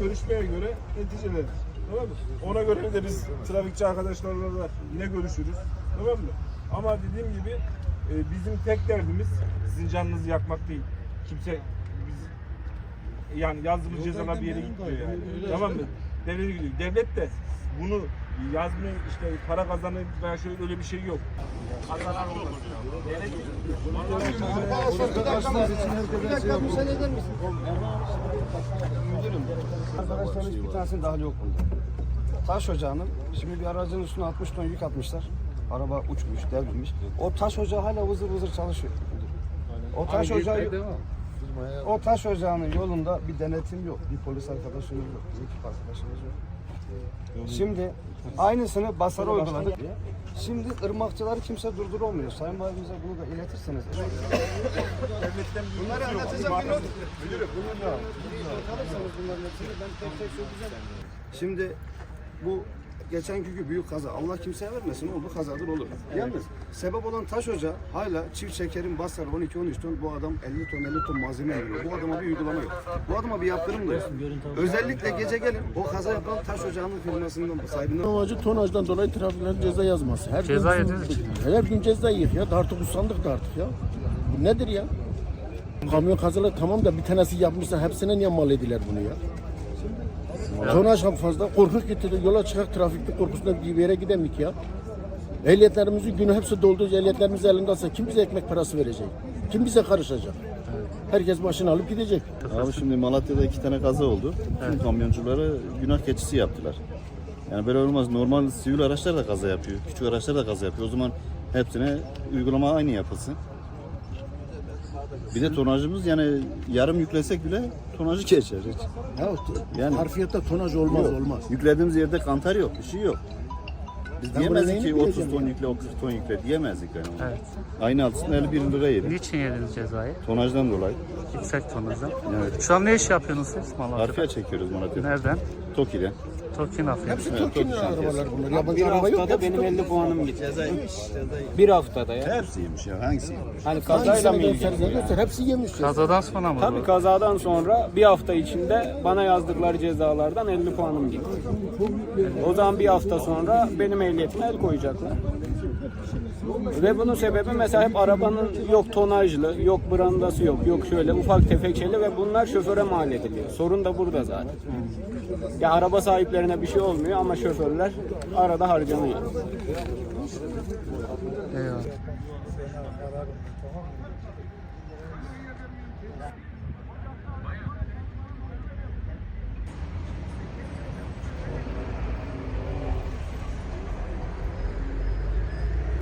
görüşmeye göre neticelenir. Tamam mı? Ona göre de biz trafikçi arkadaşlarla da yine görüşürüz. Tamam mı? Ama dediğim gibi e, bizim tek derdimiz sizin canınızı yakmak değil. Kimse biz yani yazdığımız cezalar bir yere gitmiyor yani. Tamam mı? Devlet gidiyor. Devlet de bunu yazmıyor işte para kazanır veya şöyle öyle bir şey yok. Kazanan olur. Devlet Bir tanesinin dahli yok bunda. Taş ocağının, şimdi bir aracın üstüne 60 ton yük atmışlar. Araba uçmuş, devrilmiş. O taş ocağı hala vızır vızır çalışıyor. O taş ocağı, o taş ocağının yolunda bir denetim yok. Bir polis arkadaşımız yok, bir ekip arkadaşımız yok. Şimdi aynısını Basar'a uyguladık. Şimdi ırmakçıları kimse durduramıyor. Sayın Valimize bunu da iletirseniz. bir Bunları anlatacağım bir not. Müdürüm bunu da kalırsanız bunların hepsini ben tek tek söyleyeceğim. Şimdi bu geçenki gibi büyük kaza Allah kimseye vermesin oldu kazadır olur. Yalnız sebep olan taş ocağı hala çift şekerin basar 12-13 ton bu adam 50 ton 50 ton malzeme veriyor. Bu adama bir uygulama yok. Bu adama bir yaptırım da yok. Özellikle gece gelin o kaza yapan taş ocağının firmasından sahibinden Amacı tonajdan dolayı trafiklerin ceza yazması. Her Ceza gün. Her gün ceza yiyor ya. Artık usandık da artık ya. Bu nedir ya? Kamyon kazaları tamam da bir tanesi yapmışsa hepsine niye mal ediler bunu ya? Tonaj fazla korkuk getirdi. Yola çıkak trafikte korkusunda bir yere gidemedik ya. Ehliyetlerimizin günü hepsi doldu. Ehliyetlerimiz elindeyse kim bize ekmek parası verecek? Kim bize karışacak? Herkes başını alıp gidecek. Abi şimdi Malatya'da iki tane kaza oldu. Tüm kamyoncuları günah keçisi yaptılar. Yani böyle olmaz. Normal sivil araçlar da kaza yapıyor. Küçük araçlar da kaza yapıyor. O zaman hepsine uygulama aynı yapılsın. Bir de tonajımız yani yarım yüklesek bile tonajı geçer. Hiç. Ya, Yani- harfiyatta tonaj olmaz Yok. olmaz. Yüklediğimiz yerde kantar yok. Bir şey yok. Biz Ben diyemezdik ki neyini 30 bileceğim ton ya? yükle, 30 ton yükle diyemezdik yani. Evet. Aynı altısında 51 lira yedik. Niçin yediniz cezayı? Tonajdan dolayı. Yüksek tonajdan. Evet. Şu an ne iş yapıyorsunuz siz Malatya'da? Harfiye çekiyoruz Malatya'da. Nereden? Toki'de. Tokin Afyon. Hepsi güzel. arabalar bunlar. Yabancı Bir araba yok. haftada hepsi benim Türk. 50 puanım gitti. Bir haftada ya. Hepsiymiş ya. Hangisi? Hani Hangisine kazayla mı ilgili? göstersen göster. Hepsi yemiş. Kazadan sonra mı? Tabii kazadan sonra bir hafta içinde bana yazdıkları cezalardan 50 puanım gitti. O zaman bir hafta sonra benim ehliyetime el koyacaklar. Ve bunun sebebi mesela hep arabanın yok tonajlı, yok brandası yok, yok şöyle ufak tefek şeyler ve bunlar şoföre mal ediliyor. Sorun da burada zaten. Ya araba sahiplerine bir şey olmuyor ama şoförler arada harcanıyor. Eyvallah.